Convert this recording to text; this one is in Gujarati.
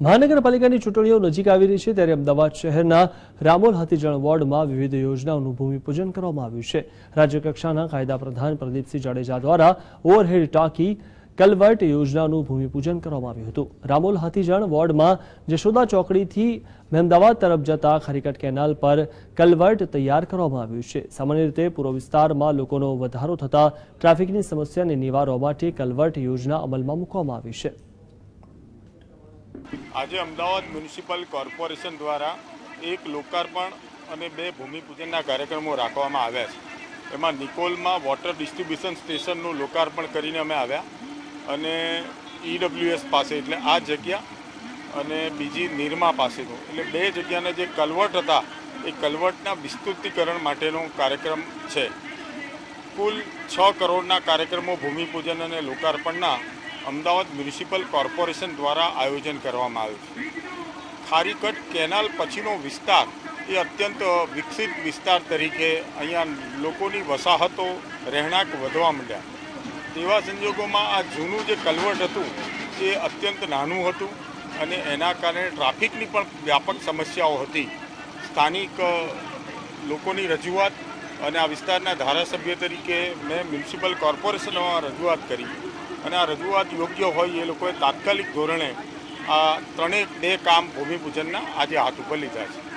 મહાનગરપાલિકાની ચૂંટણીઓ નજીક આવી રહી છે ત્યારે અમદાવાદ શહેરના રામોલ હાથીજણ વોર્ડમાં વિવિધ યોજનાઓનું ભૂમિપૂજન કરવામાં આવ્યું છે. રાજ્યકક્ષાના કાયદા પ્રધાન પ્રદીપસિંહ જાડેજા દ્વારા ઓવરહેડ ટાંકી, કલવર્ટ યોજનાનું ભૂમિપૂજન કરવામાં આવ્યું હતું. રામોલ હાથીજણ વોર્ડમાં જશોદા ચોકડીથી મહેમદાવાદ તરફ જતા ખરીકટ કેનાલ પર કલવર્ટ તૈયાર કરવામાં આવ્યું છે. સામાન્ય રીતે પૂર્વ વિસ્તારમાં લોકોનો વધારો થતાં ટ્રાફિકની સમસ્યાને નિવારવા માટે કલવર્ટ યોજના અમલમાં મૂકવામાં આવી છે. આજે અમદાવાદ મ્યુનિસિપલ કોર્પોરેશન દ્વારા એક લોકાર્પણ અને બે ભૂમિપૂજનના કાર્યક્રમો રાખવામાં આવ્યા છે. એમાં નિકોલમાં વોટર ડિસ્ટ્રીબ્યુશન સ્ટેશનનું લોકાર્પણ કરીને અમે આવ્યા અને ઈડબ્લ્યુએસ પાસે, એટલે આ જગ્યા અને બીજી નિરમા પાસેનું એટલે બે જગ્યાના જે કલવટ હતા, એ કલવર્ટના વિસ્તૃતિકરણ માટેનો કાર્યક્રમ છે. કુલ છ કરોડના કાર્યક્રમો ભૂમિપૂજન અને લોકાર્પણના અમદાવાદ મ્યુનિસિપલ કોર્પોરેશન દ્વારા આયોજન કરવામાં આવ્યું છે. ખારીકટ કેનાલ પછીનો વિસ્તાર એ અત્યંત વિકસિત વિસ્તાર તરીકે અહીંયા લોકોની વસાહતો, રહેણાંક વધવા માંડ્યા. તેવા સંજોગોમાં આ જૂનું જે કલવર્ટ હતું એ અત્યંત નાનું હતું અને એના કારણે ટ્રાફિકની પણ વ્યાપક સમસ્યાઓ હતી. સ્થાનિક લોકોની રજૂઆત અને આ વિસ્તારના ધારાસભ્ય તરીકે મેં મ્યુનિસિપલ કોર્પોરેશનમાં રજૂઆત કરી. અને આ રજૂઆત યોગ્ય હોય એ લોકોએ તાત્કાલિક ધોરણે આ ત્રણેય બે કામ ભૂમિપૂજનના આજે હાથ ઉપર લીધા છે.